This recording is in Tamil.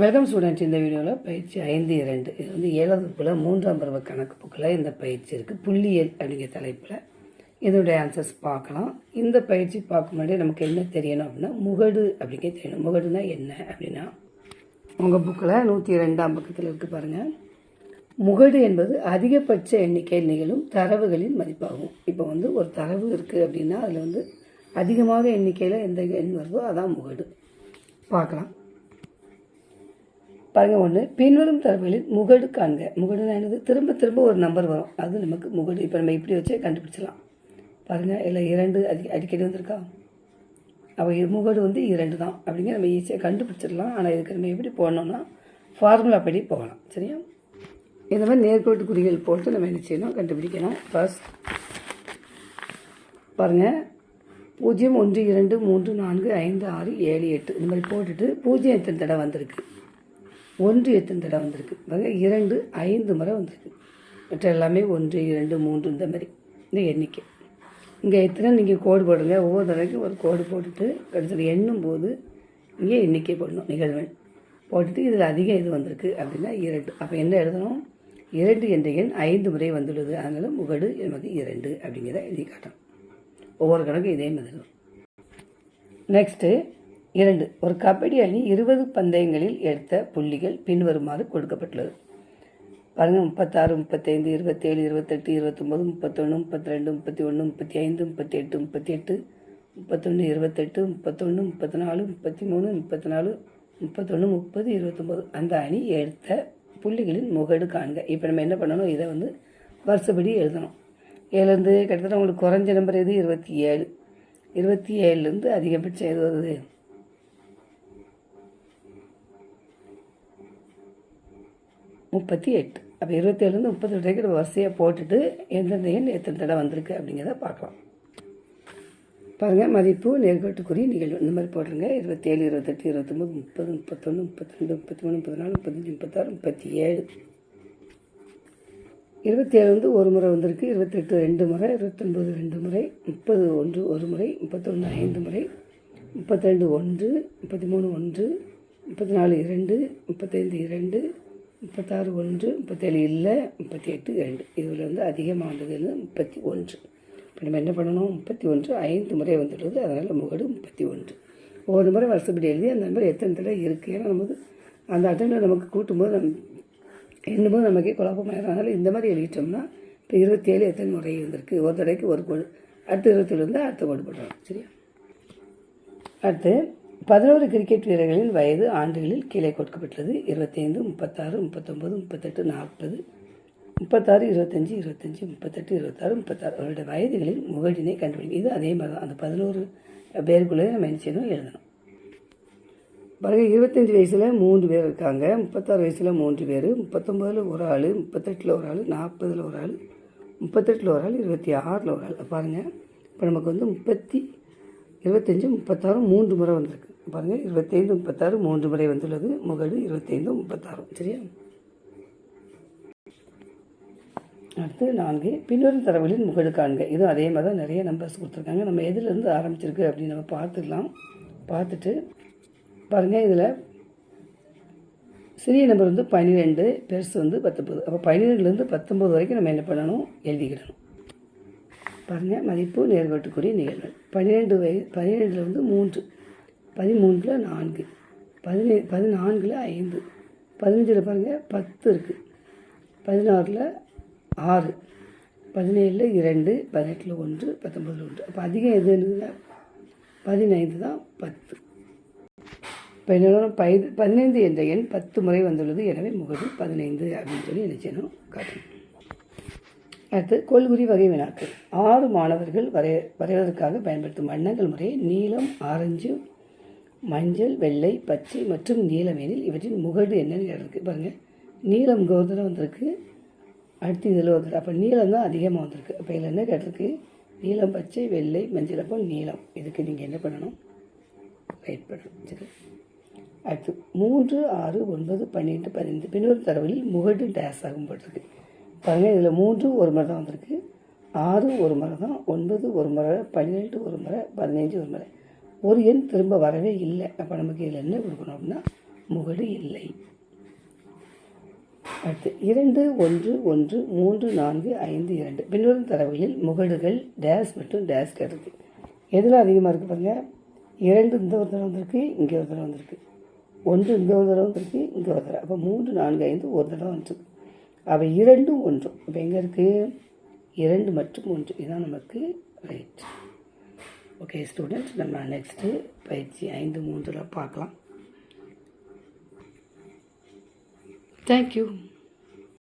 வெல்கம் ஸ்டூடெண்ட்ஸ் இந்த வீடியோவில் பயிற்சி ஐந்து இரண்டு. இது வந்து ஏழாவது போல் மூன்றாம் பருவ கணக்கு புக்கில் இந்த பயிற்சி இருக்குது புள்ளியல் அப்படிங்கிற தலைப்பில் இதனுடைய ஆன்சர்ஸ் பார்க்கலாம். இந்த பயிற்சி பார்க்க முன்னாடி நமக்கு என்ன தெரியணும் அப்படின்னா முகடு அப்படிங்க தெரியணும். முகடுனா என்ன அப்படின்னா உங்கள் புக்கில் நூற்றி ரெண்டாம் பக்கத்தில் இருக்குது பாருங்கள் முகடு என்பது அதிகபட்ச எண்ணிக்கையில் நிகழும் தரவுகளின் மதிப்பாகும். இப்போ வந்து ஒரு தரவு இருக்குது அப்படின்னா அதில் வந்து அதிகமாக எண்ணிக்கையில் எந்த எண் வருதோ அதான் முகடு. பார்க்கலாம். பாருங்க ஒன்று பின்வரும் தரவுகளில் முகடு காண்க. முகடுனா என்னது? திரும்ப திரும்ப ஒரு நம்பர் வரும். அது நமக்கு முகடு இப்போ நம்ம இப்படி வச்சே கண்டுபிடிச்சலாம் பாருங்கள் இல்லை இரண்டு அடி அடிக்கடி வந்திருக்கா? அவள் முகடு வந்து இரண்டு தான். அப்படிங்க நம்ம ஈஸியாக கண்டுபிடிச்சிடலாம். ஆனால் இதுக்கு நம்ம எப்படி போடணும்னா ஃபார்முலா படி போகலாம். சரியா? இந்த மாதிரி நேர்கோட்டு குறிகள் போட்டு நம்ம என்ன செய்யணும்? கண்டுபிடிக்கணும். ஃபர்ஸ்ட் பாருங்கள் பூஜ்ஜியம் ஒன்று இரண்டு மூன்று நான்கு ஐந்து ஆறு ஏழு எட்டு. இந்த மாதிரி போட்டுட்டு பூஜ்ஜியம் எத்தனை தடவை வந்திருக்கு? ஒன்று எத்தனை தடவை வந்திருக்கு? பாருங்க இரண்டு ஐந்து முறை வந்திருக்கு. மற்ற எல்லாமே ஒன்று இரண்டு மூன்று இந்த மாதிரி. இந்த எண்ணிக்கை. இங்கே எத்தனை? நீங்கள் கோடு போடுங்க. ஒவ்வொரு தடவைக்கும் ஒரு கோடு போட்டுட்டு கடைசியில் எண்ணும் போது இங்கே எண்ணிக்கை போடணும் நிகழ்வெண். போட்டுட்டு இதில் அதிகம் இது வந்திருக்கு அப்படின்னா இரண்டு. அப்போ என்ன எழுதணும்? இரண்டு என்ற எண் ஐந்து முறை வந்துள்ளது. அதனால் முகடு நமக்கு இரண்டு அப்படிங்கிறத எழுதி காட்டணும். ஒவ்வொரு கணக்கும் இதே மாதிரி நெக்ஸ்ட்டு இரண்டு ஒரு கபடி அணி இருபது பந்தயங்களில் எடுத்த புள்ளிகள் பின்வருமாறு கொடுக்கப்பட்டுள்ளது. பாருங்கள் முப்பத்தாறு முப்பத்தைந்து இருபத்தேழு இருபத்தெட்டு இருபத்தொம்போது முப்பத்தொன்று முப்பத்தி ரெண்டு முப்பத்தி ஒன்று முப்பத்தி ஐந்து முப்பத்தி எட்டு முப்பத்தி எட்டு முப்பத்தொன்று இருபத்தெட்டு முப்பத்தொன்று முப்பத்தி நாலு முப்பத்தி மூணு முப்பத்தி நாலு முப்பத்தொன்று முப்பது இருபத்தொம்போது. அந்த அணி எடுத்த புள்ளிகளின் முகடு காண்க. இப்போ நம்ம என்ன பண்ணணும்? இதை வந்து வருஷப்படி எழுதணும். ஏழுலேருந்து கிட்டத்தட்ட உங்களுக்கு குறைஞ்ச நம்பர் எது? இருபத்தி ஏழு. இருபத்தி ஏழுலேருந்து அதிகபட்சம் எது வருது? முப்பத்தி எட்டு. அப்போ இருபத்தேழுலேருந்து முப்பத்தி எட்டு வரைக்கும் வரிசையாக போட்டுட்டு எந்தெந்த எண் எத்தனை தடவை வந்திருக்கு அப்படிங்கிறத பார்க்கலாம். பாருங்கள் மதிப்பு நேர்கோட்டுக்குரிய நிகழ்வு. இந்த மாதிரி போட்டுருங்க. இருபத்தேழு இருபத்தெட்டு இருபத்தொம்பது முப்பது முப்பத்தொன்று முப்பத்தி ரெண்டு முப்பத்தி மூணு முப்பத்தி நாலு முப்பத்தஞ்சு முப்பத்தாறு முப்பத்தி ஏழு இருபத்தேழு வந்து ஒரு முறை வந்திருக்கு. இருபத்தெட்டு ரெண்டு முறை இருபத்தொன்பது ரெண்டு முறை முப்பது ஒன்று ஒரு முறை முப்பத்தொன்று ஐந்து முறை முப்பத்திரெண்டு ஒன்று முப்பத்தி மூணு ஒன்று முப்பத்தி நாலு இரண்டு முப்பத்தைந்து இரண்டு முப்பத்தாறு ஒன்று முப்பத்தேழு இல்லை முப்பத்தி எட்டு இரண்டு. இதில் வந்து அதிகமாக வந்ததுன்னு முப்பத்தி ஒன்று இப்போ நம்ம என்ன பண்ணணும்? முப்பத்தி ஒன்று ஐந்து முறை வந்துடுது. அதனால் முகடு முப்பத்தி ஒன்று ஒவ்வொரு முறை வருஷப்படி எழுதி அந்த நம்பர் எத்தனை தடவை இருக்குது ஏன்னா நமக்கு அந்த அட்டனில் நமக்கு கூட்டும்போது நம் எண்ணும்போது நமக்கே குழப்பமாயிடும் அதனால் இந்த மாதிரி எழுதிட்டோம்னா இப்போ இருபத்தேழு எத்தனை முறை இருந்திருக்கு ஒரு தடவைக்கு ஒரு கோடு. அடுத்து இருபத்தேழு இருந்தால் அடுத்த கோடு போட்டுறோம். சரியா? அடுத்து பதினோரு கிரிக்கெட் வீரர்களின் வயது ஆண்டுகளில் கீழே கொடுக்கப்பட்டுள்ளது. இருபத்தைந்து முப்பத்தாறு முப்பத்தொம்பது முப்பத்தெட்டு நாற்பது முப்பத்தாறு இருபத்தஞ்சி இருபத்தஞ்சி முப்பத்தெட்டு இருபத்தாறு முப்பத்தாறு. அவருடைய வயதுகளில் முகடினை கண்டுபிடிக்கும். இது அதே மாதிரி தான். அந்த பதினோரு பேருக்குள்ளே நம்ம என்ன செய்யணும்? எழுதணும். பிறகு இருபத்தஞ்சி வயசில் மூன்று பேர் இருக்காங்க. முப்பத்தாறு வயசில் மூன்று பேர். முப்பத்தொம்பதில் ஒரு ஆள் முப்பத்தெட்டில் ஒரு ஆள் நாற்பதில் ஒரு ஆள் முப்பத்தெட்டில் ஒரு ஆள் இருபத்தி ஆறில் ஒரு ஆள். பாருங்கள் இப்போ நமக்கு வந்து முப்பத்தி இருபத்தஞ்சி முப்பத்தாறு மூன்று முறை வந்திருக்கு. பாருங்கள் இருபத்தைந்து முப்பத்தாறு மூன்று முறை வந்துள்ளது. முகடு இருபத்தைந்து முப்பத்தாறு. சரியா? அடுத்து நான்கு பின்வரும் தரவுகளின் முகடு காண்க. இதுவும் அதே மாதிரி தான் நிறைய நம்பர்ஸ் கொடுத்துருக்காங்க. நம்ம எதுலேருந்து ஆரம்பிச்சிருக்கு அப்படின்னு நம்ம பார்த்துக்கலாம். பார்த்துட்டு பாருங்கள் இதில் சிறிய நம்பர் வந்து பன்னிரெண்டு பெருசு வந்து பத்தொம்பது அப்போ பன்னிரெண்டுலேருந்து பத்தொம்பது வரைக்கும் நம்ம என்ன பண்ணணும்? எழுதிக்கிடணும். பாருங்கள் மதிப்பு நேர்கோட்டுக்குரிய நிகழ்வு பன்னிரெண்டு வய பன்னிரெண்டுலேருந்து மூன்று. பதிமூன்றில் நான்கு பதினே பதினான்கில் ஐந்து பதினஞ்சில் பாருங்கள் பத்து இருக்குது பதினாறில் ஆறு பதினேழில் இரண்டு பதினெட்டில் ஒன்று பத்தொம்பதில் ஒன்று. அப்போ அதிகம் எது பதினைந்து தான் பத்து. இப்போ என்னோட பை பதினைந்து என்ற எண் பத்து முறை வந்துள்ளது. எனவே முகடு பதினைந்து அப்படின்னு சொல்லி என்ன செய்யணும்? காட்டணும். அடுத்து கொள்குறி வகை வினாக்கள். ஆறு மாணவர்கள் வரைய வரைவதற்காக பயன்படுத்தும் வண்ணங்கள் முறை நீலம் ஆரஞ்சு மஞ்சள் வெள்ளை பச்சை மற்றும் நீலமேனில் இவற்றின் முகடு என்னன்னு இருக்குது பாருங்கள் நீலம் இங்கே ஒரு தடவை வந்திருக்கு. அடுத்து இதில் ஒரு தடவை அப்போ நீளம் தான் அதிகமாக வந்திருக்கு. அப்போ இதில் என்ன கேட்டிருக்கு? நீலம் பச்சை வெள்ளை மஞ்சள். அப்போ நீளம் இதுக்கு நீங்கள் என்ன பண்ணணும்? ரைட் பண்ணணும். சரி. அடுத்து மூன்று ஆறு ஒன்பது பன்னெண்டு பதினைந்து. பின்னொரு தரவில் முகடு டேஸ் ஆகும் போட்டிருக்கு பாருங்கள் இதில் மூன்று ஒரு முறை தான் வந்திருக்கு. ஆறு ஒரு முறை தான் ஒன்பது ஒரு முறை பன்னிரெண்டு ஒரு முறை பதினைஞ்சு ஒரு முறை. ஒரு எண் திரும்ப வரவே இல்லை. அப்போ நமக்கு இதில் என்ன கொடுக்கணும் அப்படின்னா முகடு இல்லை. அடுத்து இரண்டு ஒன்று ஒன்று மூன்று நான்கு ஐந்து இரண்டு. பின்வரும் தரவுகளில் முகடுகள் டேஸ் மற்றும் டேஸ் கிடையாது எதில் அதிகமாக இருக்குது பாருங்கள் இரண்டு இந்த ஒரு தடவை வந்திருக்கு இங்கே ஒரு தடவை வந்திருக்கு. ஒன்று இங்கே ஒரு தடவை வந்திருக்கு இங்கே ஒரு தடவை அப்போ மூன்று நான்கு ஐந்து ஒரு தடவை வந்துருக்கு அவை இரண்டும் ஒன்றும் இப்போ எங்கே இருக்குது இரண்டு மற்றும் ஒன்று. இதுதான் நமக்கு ரைட் ஓகே ஸ்டூடெண்ட்ஸ் நம்ம நெக்ஸ்ட்டு பயிற்சி ஐந்து மூன்றில் பார்க்கலாம். தேங்க்யூ